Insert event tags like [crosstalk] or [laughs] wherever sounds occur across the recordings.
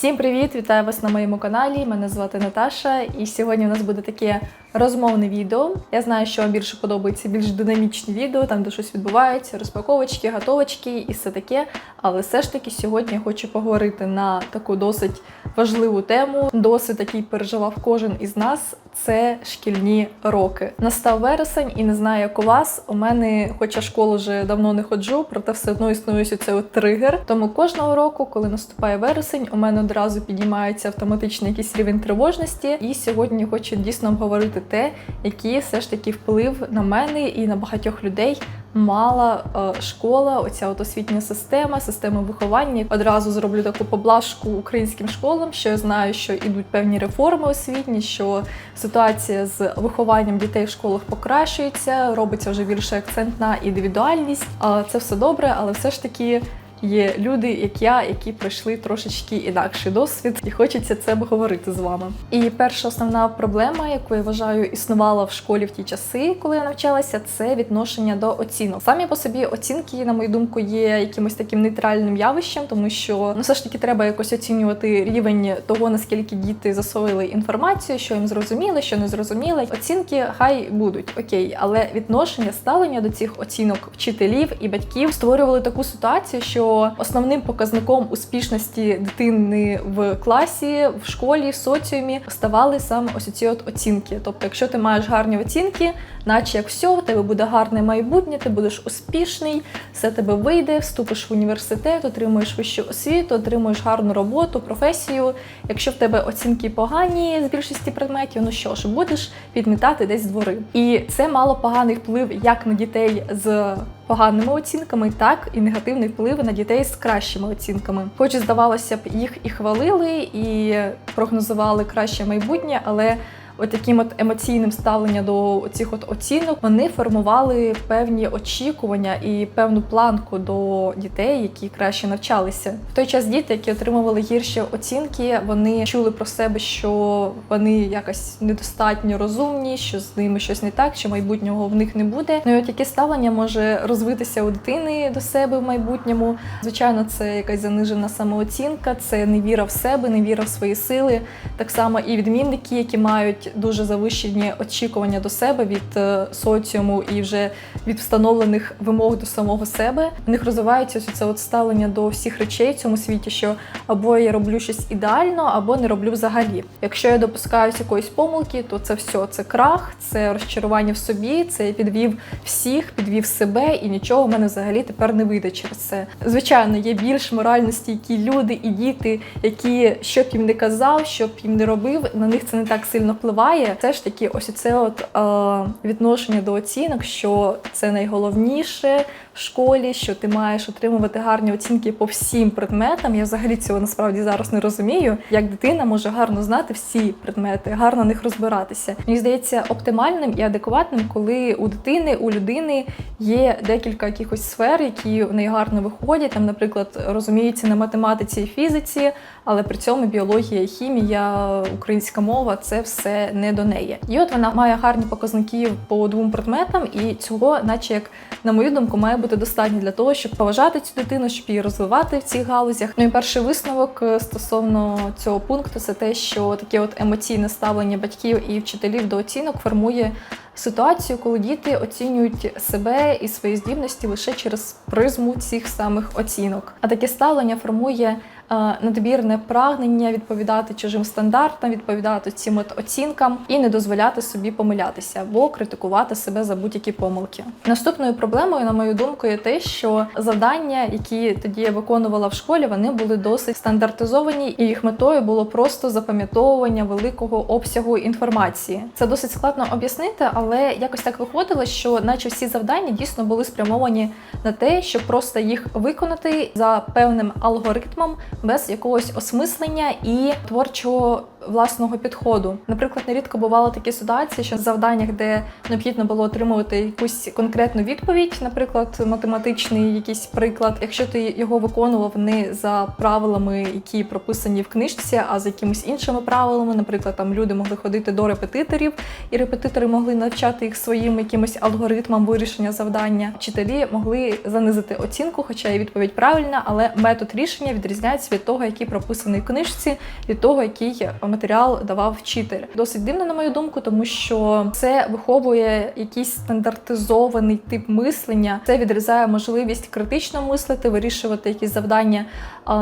Всім привіт! Вітаю вас на моєму каналі. Мене звати Наташа, і сьогодні у нас буде таке розмовне відео. Я знаю, що вам більше подобається більш динамічні відео, там де щось відбувається, розпаковочки, готовочки і все таке. Але все ж таки сьогодні я хочу поговорити на таку досить важливу тему. Досить такий переживав кожен із нас. Це шкільні роки. Настав вересень, і не знаю, як у вас. У мене, хоча школу вже давно не ходжу, проте все одно існує цей тригер. Тому кожного року, коли наступає вересень, у мене одразу піднімається автоматично якийсь рівень тривожності. І сьогодні хочу дійсно обговорити те, який все ж таки вплив на мене і на багатьох людей мала е, школа, оця от освітня система, система виховання. Одразу зроблю таку поблажку українським школам, що я знаю, що ідуть певні реформи освітні, що ситуація з вихованням дітей в школах покращується, робиться вже більше акцент на індивідуальність. Це все добре, але все ж таки. Є люди, як я, які пройшли трошечки інакший досвід, і хочеться це обговорити з вами. І перша основна проблема, яку я вважаю, існувала в школі в ті часи, коли я навчалася, це відношення до оцінок. Самі по собі оцінки, на мою думку, є якимось таким нейтральним явищем, тому що ну все ж таки треба якось оцінювати рівень того, наскільки діти засвоїли інформацію, що їм зрозуміли, що не зрозуміли. Оцінки хай будуть окей, але відношення ставлення до цих оцінок вчителів і батьків створювали таку ситуацію, що основним показником успішності дитини в класі, в школі, в соціумі ставали саме ось ці от оцінки. Тобто, якщо ти маєш гарні оцінки, наче як все, у тебе буде гарне майбутнє, ти будеш успішний, все тебе вийде, вступиш в університет, отримуєш вищу освіту, отримуєш гарну роботу, професію. Якщо в тебе оцінки погані з більшості предметів, ну що ж, будеш підмітати десь двори. І це мало поганий вплив як на дітей з поганими оцінками, так і негативний вплив на дітей з кращими оцінками. Хоч здавалося б, їх і хвалили, і прогнозували краще майбутнє, але от таким от емоційним ставленням до цих от оцінок вони формували певні очікування і певну планку до дітей, які краще навчалися. В той час діти, які отримували гірші оцінки, вони чули про себе, що вони якось недостатньо розумні, що з ними щось не так, що майбутнього в них не буде. Ну і от яке ставлення може розвитися у дитини до себе в майбутньому. Звичайно, це якась занижена самооцінка, це невіра в себе, невіра в свої сили. Так само і відмінники, які мають дуже завищені очікування до себе від е, соціуму і вже від встановлених вимог до самого себе. В них розвивається ось це от ставлення до всіх речей в цьому світі, що або я роблю щось ідеально, або не роблю взагалі. Якщо я допускаюсь якоїсь помилки, то це все це крах, це розчарування в собі, це я підвів всіх, підвів себе, і нічого в мене взагалі тепер не вийде через це. Звичайно, є більш морально стійкі люди і діти, які що їм не казав, що їм не робив, на них це не так сильно впливає. Все ж таки, ось це от е, відношення до оцінок, що це найголовніше в школі, що ти маєш отримувати гарні оцінки по всім предметам. Я взагалі цього насправді зараз не розумію. Як дитина може гарно знати всі предмети, гарно в них розбиратися. Мені здається, оптимальним і адекватним, коли у дитини, у людини є декілька якихось сфер, які в неї гарно виходять. Там, наприклад, розуміється на математиці і фізиці, але при цьому біологія, хімія, українська мова це все не до неї. І от вона має гарні показники по двом предметам, і цього, наче як на мою думку, має бути достатньо для того, щоб поважати цю дитину, щоб її розвивати в цих галузях. Ну і перший висновок е, стосовно цього пункту це те, що таке от емоційне ставлення батьків і вчителів до оцінок формує. Ситуацію, коли діти оцінюють себе і свої здібності лише через призму цих самих оцінок. А таке ставлення формує надмірне прагнення відповідати чужим стандартам, відповідати цим оцінкам і не дозволяти собі помилятися або критикувати себе за будь-які помилки. Наступною проблемою, на мою думку, є те, що завдання, які тоді я виконувала в школі, вони були досить стандартизовані, і їх метою було просто запам'ятовування великого обсягу інформації. Це досить складно об'яснити, але якось так виходило, що наче всі завдання дійсно були спрямовані на те, щоб просто їх виконати за певним алгоритмом без якогось осмислення і творчого власного підходу. Наприклад, нерідко бували такі ситуації, що в завданнях, де необхідно було отримувати якусь конкретну відповідь, наприклад, математичний якийсь приклад. Якщо ти його виконував не за правилами, які прописані в книжці, а за якимись іншими правилами, наприклад, там люди могли ходити до репетиторів, і репетитори могли навчати їх своїм якимось алгоритмам вирішення завдання. Вчителі могли занизити оцінку, хоча і відповідь правильна, але метод рішення відрізняється від того, який прописаний в книжці, від того, який матеріал давав вчитель. Досить дивно, на мою думку, тому що це виховує якийсь стандартизований тип мислення. Це відрізає можливість критично мислити, вирішувати якісь завдання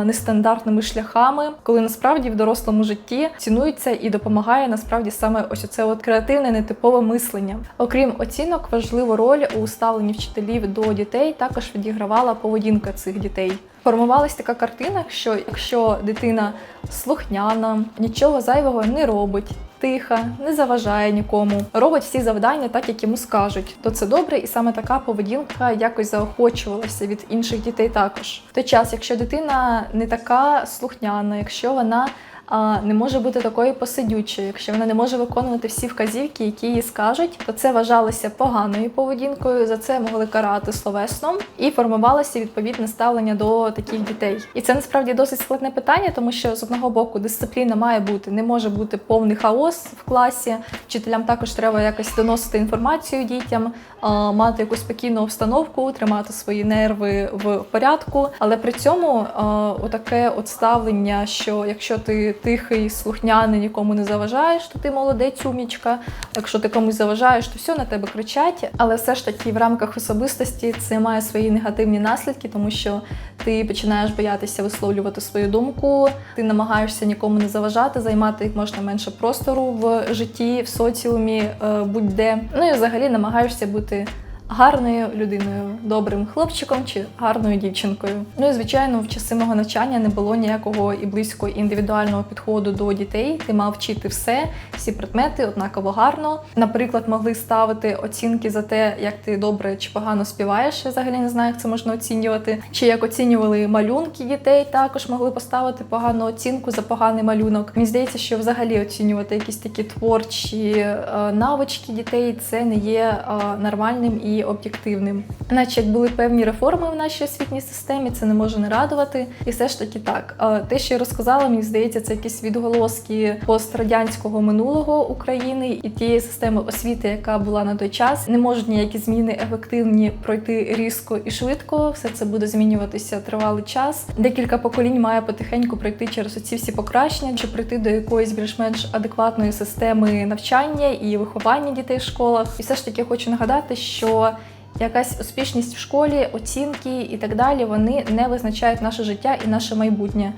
нестандартними шляхами, коли насправді в дорослому житті цінується і допомагає насправді саме ось оце от креативне, нетипове мислення. Окрім оцінок, важливу роль у ставленні вчителів до дітей також відігравала поведінка цих дітей. Формувалась така картина, що якщо дитина слухняна, нічого зайвого не робить. Тиха, не заважає нікому, робить всі завдання так, як йому скажуть, то це добре, і саме така поведінка якось заохочувалася від інших дітей також. В той час, якщо дитина не така слухняна, якщо вона не може бути такою посидючою, якщо вона не може виконувати всі вказівки, які їй скажуть, то це вважалося поганою поведінкою. За це могли карати словесно і формувалося відповідне ставлення до таких дітей. І це насправді досить складне питання, тому що з одного боку дисципліна має бути, не може бути повний хаос в класі. Вчителям також треба якось доносити інформацію дітям, мати якусь спокійну обстановку, тримати свої нерви в порядку. Але при цьому отаке от ставлення, що якщо ти тихий, слухняний, нікому не заважаєш, то ти молодець, умічка. Якщо ти комусь заважаєш, то все на тебе кричать. Але все ж таки в рамках особистості це має свої негативні наслідки, тому що ти починаєш боятися висловлювати свою думку, ти намагаєшся нікому не заважати, займати як можна менше простору в житті, в соціумі, е, будь-де. Ну і взагалі намагаєшся бути гарною людиною, добрим хлопчиком чи гарною дівчинкою. Ну і звичайно, в часи мого навчання не було ніякого і близько індивідуального підходу до дітей. Ти мав вчити все, всі предмети однаково гарно. Наприклад, могли ставити оцінки за те, як ти добре чи погано співаєш. Я взагалі не знаю, як це можна оцінювати. Чи як оцінювали малюнки дітей, також могли поставити погану оцінку за поганий малюнок. Мені здається, що взагалі оцінювати якісь такі творчі е, навички дітей це не є е, нормальним і об'єктивним. Наче як були певні реформи в нашій освітній системі, це не може не радувати. І все ж таки так. Те, що я розказала, мені здається, це якісь відголоски пострадянського минулого України і тієї системи освіти, яка була на той час. Не можуть ніякі зміни ефективні пройти різко і швидко. Все це буде змінюватися тривалий час. Декілька поколінь має потихеньку пройти через оці всі покращення, щоб прийти до якоїсь більш-менш адекватної системи навчання і виховання дітей в школах. І все ж таки хочу нагадати, що якась успішність в школі, оцінки і так далі, вони не визначають наше життя і наше майбутнє.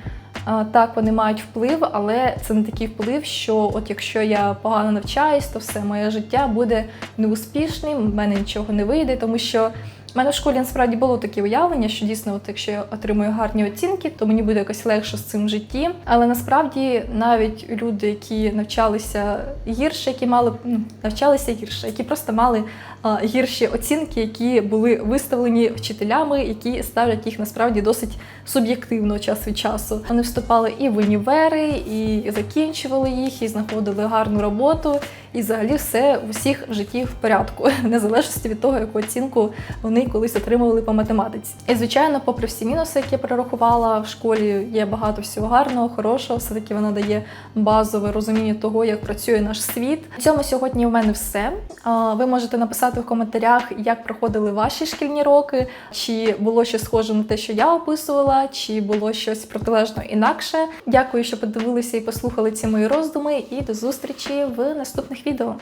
Так, вони мають вплив, але це не такий вплив, що от якщо я погано навчаюсь, то все моє життя буде неуспішним, в мене нічого не вийде, тому що в мене в школі насправді було таке уявлення, що дійсно, от якщо я отримую гарні оцінки, то мені буде якось легше з цим в житті. Але насправді навіть люди, які навчалися гірше, які мали ну, навчалися гірше, які просто мали а, гірші оцінки, які були виставлені вчителями, які ставлять їх насправді досить суб'єктивно час від часу. Вони вступали і в універи, і закінчували їх, і знаходили гарну роботу. І взагалі все в усіх в житті в порядку, [laughs] незалежності від того, яку оцінку вони колись отримували по математиці. І звичайно, попри всі мінуси, які я перерахувала в школі, є багато всього гарного, хорошого. Все таки вона дає базове розуміння того, як працює наш світ. В цьому сьогодні в мене все. Ви можете написати в коментарях, як проходили ваші шкільні роки, чи було щось схоже на те, що я описувала, чи було щось протилежно інакше. Дякую, що подивилися і послухали ці мої роздуми. І до зустрічі в наступних відео.